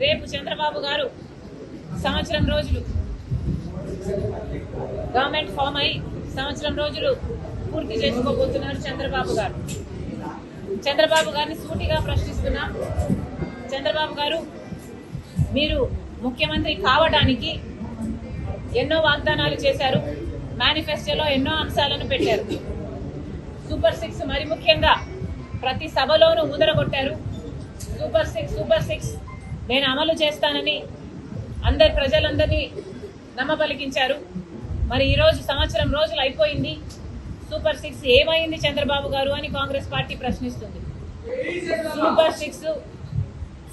రేపు చంద్రబాబు గారు సంవత్సరం రోజులు గవర్నమెంట్ ఫామ్ అయి సంవత్సరం రోజులు పూర్తి చేసుకోబోతున్నారు చంద్రబాబు గారు. చంద్రబాబు గారిని సూటిగా ప్రశ్నిస్తున్నా. చంద్రబాబు గారు మీరు ముఖ్యమంత్రి కావడానికి ఎన్నో వాగ్దానాలు చేశారు. మేనిఫెస్టోలో ఎన్నో అంశాలను పెట్టారు. సూపర్ సిక్స్ మరి ముఖ్యంగా ప్రతి సభలోనూ ఊదరగొట్టారు. సూపర్ సిక్స్ సూపర్ సిక్స్ నేను అమలు చేస్తానని అందరి ప్రజలందరినీ నమ్మపలికించారు. మరి ఈరోజు సంవత్సరం రోజులు అయిపోయింది. సూపర్ సిక్స్ ఏమైంది చంద్రబాబు గారు అని Congress party ప్రశ్నిస్తుంది. Super six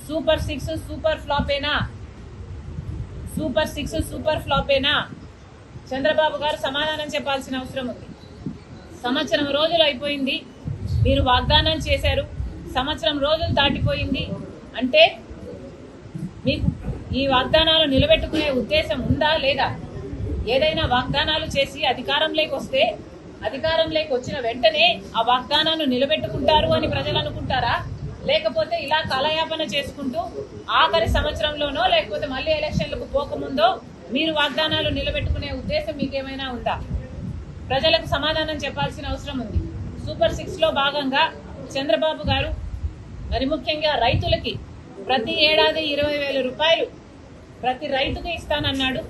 super six super ఫ్లాపేనా? Super six super ఫ్లాపేనా? చంద్రబాబు గారు సమాధానం చెప్పాల్సిన అవసరం ఉంది. సంవత్సరం రోజులు అయిపోయింది. మీరు వాగ్దానం చేశారు. సంవత్సరం రోజులు దాటిపోయింది. అంటే మీకు ఈ వాగ్దానాలు నిలబెట్టుకునే ఉద్దేశం ఉందా లేదా? ఏదైనా వాగ్దానాలు చేసి అధికారంలోకి వస్తే అధికారంలోకి వచ్చిన వెంటనే ఆ వాగ్దానాలను నిలబెట్టుకుంటారు అని ప్రజలు అనుకుంటారా? లేకపోతే ఇలా కాలయాపన చేసుకుంటూ ఆఖరి సంవత్సరంలోనో లేకపోతే మళ్ళీ ఎలక్షన్లకు పోకముందో మీరు వాగ్దానాలు నిలబెట్టుకునే ఉద్దేశం మీకేమైనా ఉందా? ప్రజలకు సమాధానం చెప్పాల్సిన అవసరం ఉంది. సూపర్ సిక్స్లో భాగంగా చంద్రబాబు గారు మరి ముఖ్యంగా రైతులకి ప్రతి ఏడాది ఇరవై వేల రూపాయలు ప్రతి రైతుకు ఇస్తానన్నాడు.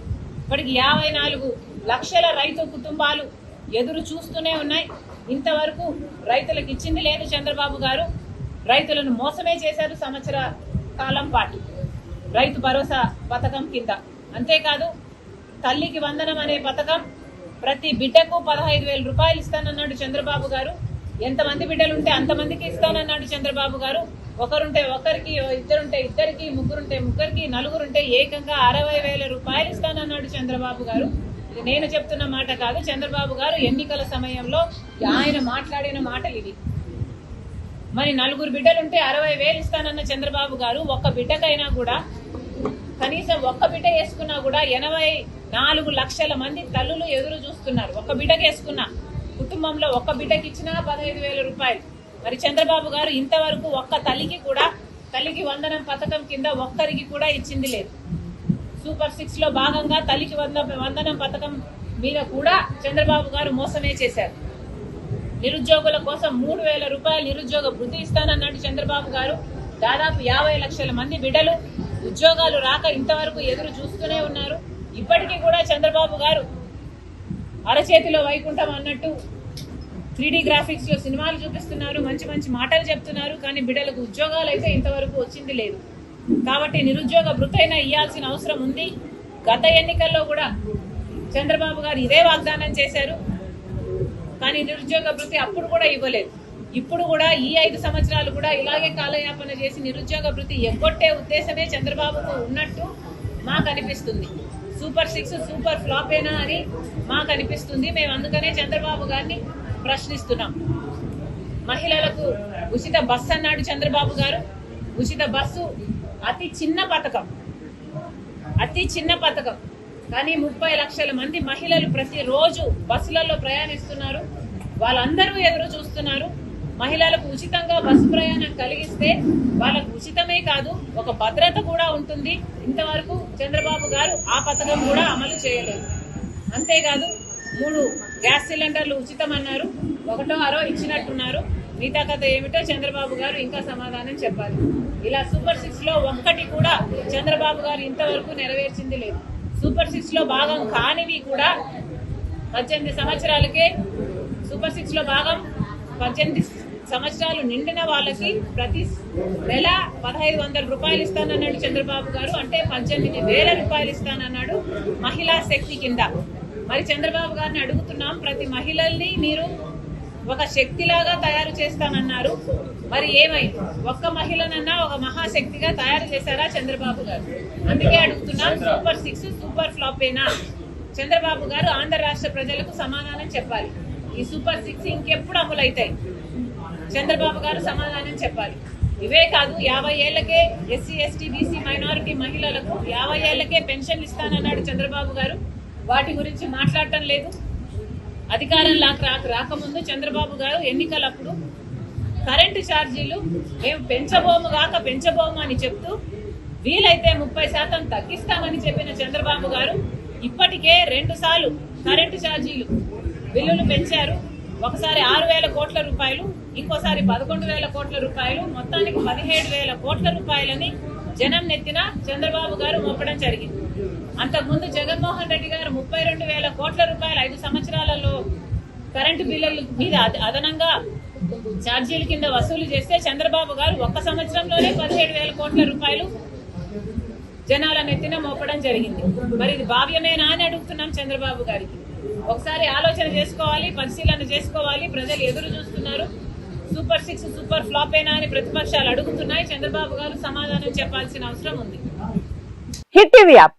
ఇప్పటికి యాభై నాలుగు లక్షల రైతు కుటుంబాలు ఎదురు చూస్తూనే ఉన్నాయి. ఇంతవరకు రైతులకు ఇచ్చింది లేదు చంద్రబాబు గారు. రైతులను మోసమే చేశారు సంవత్సర కాలం పాటు. రైతు భరోసా పథకం కింద. అంతేకాదు తల్లికి వందనం అనే పథకం ప్రతి బిడ్డకు పదహైదు వేల రూపాయలు ఇస్తానన్నాడు చంద్రబాబు గారు. ఎంతమంది బిడ్డలుంటే అంతమందికి ఇస్తానన్నాడు చంద్రబాబు గారు. ఒకరుంటే ఒకరికి ఇద్దరుంటే ఇద్దరికి ముగ్గురుంటే ముగ్గురికి నలుగురుంటే ఏకంగా అరవై వేల రూపాయలు ఇస్తానన్నాడు చంద్రబాబు గారు. ఇది నేను చెప్తున్న మాట కాదు. చంద్రబాబు గారు ఎన్నికల సమయంలో ఆయన మాట్లాడిన మాటలు ఇవి. మరి నలుగురు బిడ్డలుంటే అరవై వేలు ఇస్తానన్న చంద్రబాబు గారు ఒక్క బిడ్డకైనా కూడా కనీసం ఒక్క బిడ్డ వేసుకున్నా కూడా ఎనభై నాలుగు లక్షల మంది తల్లులు ఎదురు చూస్తున్నారు. ఒక్క బిడ్డకి వేసుకున్నా కుటుంబంలో ఒక్క బిడ్డకి ఇచ్చినా పదహైదు వేల రూపాయలు. మరి చంద్రబాబు గారు ఇంతవరకు ఒక్క తల్లికి కూడా తల్లికి వందనం పథకం కింద ఒక్కరికి కూడా ఇచ్చింది లేదు. సూపర్ సిక్స్లో భాగంగా తల్లికి వంద వందనం పథకం మీద కూడా చంద్రబాబు గారు మోసమే చేశారు. నిరుద్యోగుల కోసం మూడు వేల రూపాయల నిరుద్యోగ వృద్ధి ఇస్తానన్నాడు చంద్రబాబు గారు. దాదాపు యాభై లక్షల మంది బిడ్డలు ఉద్యోగాలు రాక ఇంతవరకు ఎదురు చూస్తూనే ఉన్నారు. ఇప్పటికీ కూడా చంద్రబాబు గారు అరచేతిలో వైకుంఠం అన్నట్టు త్రీడీ గ్రాఫిక్స్లో సినిమాలు చూపిస్తున్నారు మంచి మంచి మాటలు చెప్తున్నారు కానీ బిడ్డలకు ఉద్యోగాలు అయితే ఇంతవరకు వచ్చింది లేదు. కాబట్టి నిరుద్యోగ వృత్తైనా ఇవ్వాల్సిన అవసరం ఉంది. గత ఎన్నికల్లో కూడా చంద్రబాబు గారు ఇదే వాగ్దానం చేశారు. కానీ నిరుద్యోగ వృత్తి అప్పుడు కూడా ఇవ్వలేదు. ఇప్పుడు కూడా ఈ ఐదు సంవత్సరాలు కూడా ఇలాగే కాలయాపన చేసి నిరుద్యోగ వృత్తి ఎగ్గొట్టే ఉద్దేశమే చంద్రబాబుకు ఉన్నట్టు మాకు అనిపిస్తుంది. సూపర్ సిక్స్ సూపర్ ఫ్లాపేనా అని మాకు అనిపిస్తుంది. మేము అందుకనే చంద్రబాబు గారిని ప్రశ్నిస్తున్నాం. మహిళలకు ఉచిత బస్సు అన్నాడు చంద్రబాబు గారు. ఉచిత బస్సు అతి చిన్న పథకం. అతి చిన్న పథకం. కానీ ముప్పై లక్షల మంది మహిళలు ప్రతిరోజు బస్సులలో ప్రయాణిస్తున్నారు. వాళ్ళందరూ ఎదురు చూస్తున్నారు. మహిళలకు ఉచితంగా బస్సు ప్రయాణం కలిగిస్తే వాళ్ళకు ఉచితమే కాదు ఒక భద్రత కూడా ఉంటుంది. ఇంతవరకు చంద్రబాబు గారు ఆ పథకం కూడా అమలు చేయలేదు. అంతేకాదు మూడు గ్యాస్ సిలిండర్లు ఉచితం అన్నారు ఒకటో అరో ఇచ్చినట్టున్నారు. మిగతా కథ ఏమిటో చంద్రబాబు గారు ఇంకా సమాధానం చెప్పాలి. ఇలా సూపర్ సిక్స్లో ఒక్కటి కూడా చంద్రబాబు గారు ఇంతవరకు నెరవేర్చింది లేదు. సూపర్ సిక్స్లో భాగం కానివి కూడా పద్దెనిమిది సంవత్సరాలకే సూపర్ సిక్స్లో భాగం పద్దెనిమిది సంవత్సరాలు నిండిన వాళ్ళకి ప్రతి నెల పదహైదు వందల రూపాయలు ఇస్తానన్నాడు చంద్రబాబు గారు. అంటే పద్దెనిమిది వేల రూపాయలు ఇస్తానన్నాడు మహిళా శక్తి కింద. మరి చంద్రబాబు గారిని అడుగుతున్నాం ప్రతి మహిళల్ని మీరు ఒక శక్తిలాగా తయారు చేస్తానన్నారు. మరి ఏమైంది ఒక్క మహిళనన్నా ఒక మహాశక్తిగా తయారు చేశారా చంద్రబాబు గారు? అందుకే అడుగుతున్నాం సూపర్ సిక్స్ సూపర్ ఫ్లాపేనా? చంద్రబాబు గారు ఆంధ్ర రాష్ట్ర ప్రజలకు సమాధానం చెప్పాలి. ఈ సూపర్ సిక్స్ ఇంకెప్పుడు అమలవుతాయి చంద్రబాబు గారు సమాధానం చెప్పాలి. ఇవే కాదు యాభై ఏళ్ళకే ఎస్సీ ఎస్టీ బీసీ మైనారిటీ మహిళలకు యాభై ఏళ్ళకే పెన్షన్ ఇస్తానన్నాడు చంద్రబాబు గారు. వాటి గురించి మాట్లాడటం లేదు. అధికారం రాక రాకముందు చంద్రబాబు గారు ఎన్నికలప్పుడు కరెంటు ఛార్జీలు మేము పెంచబోము కాక పెంచబోము అని చెప్తూ వీలైతే ముప్పై శాతం తగ్గిస్తామని చెప్పిన చంద్రబాబు గారు ఇప్పటికే రెండు సార్లు కరెంటు ఛార్జీలు బిల్లులు పెంచారు. ఒకసారి ఆరు వేల కోట్ల రూపాయలు ఇంకోసారి పదకొండు వేల కోట్ల రూపాయలు మొత్తానికి పదిహేడు వేల కోట్ల రూపాయలని జనం నెత్తిన చంద్రబాబు గారు మోపడం జరిగింది. అంతకుముందు జగన్మోహన్ రెడ్డి గారు ముప్పై రెండు వేల కోట్ల రూపాయలు ఐదు సంవత్సరాలలో కరెంటు బిల్లుల మీద అద- అదనంగా ఛార్జీల కింద వసూలు చేస్తే చంద్రబాబు గారు ఒక్క సంవత్సరంలోనే పదిహేడు వేల కోట్ల రూపాయలు జనాల నెత్తిన మోపడం జరిగింది. మరి ఇది భావ్యమేనా అని అడుగుతున్నాం చంద్రబాబు గారికి. ఒకసారి ఆలోచన చేసుకోవాలి పరిశీలన చేసుకోవాలి. ప్రజలు ఎదురు చూస్తున్నారు. సూపర్ సిక్స్ సూపర్ ఫ్లాపేనా అని ప్రతిపక్షాలు అడుగుతున్నాయి. చంద్రబాబు గారు సమాధానం చెప్పాల్సిన అవసరం ఉంది. Hit TV app.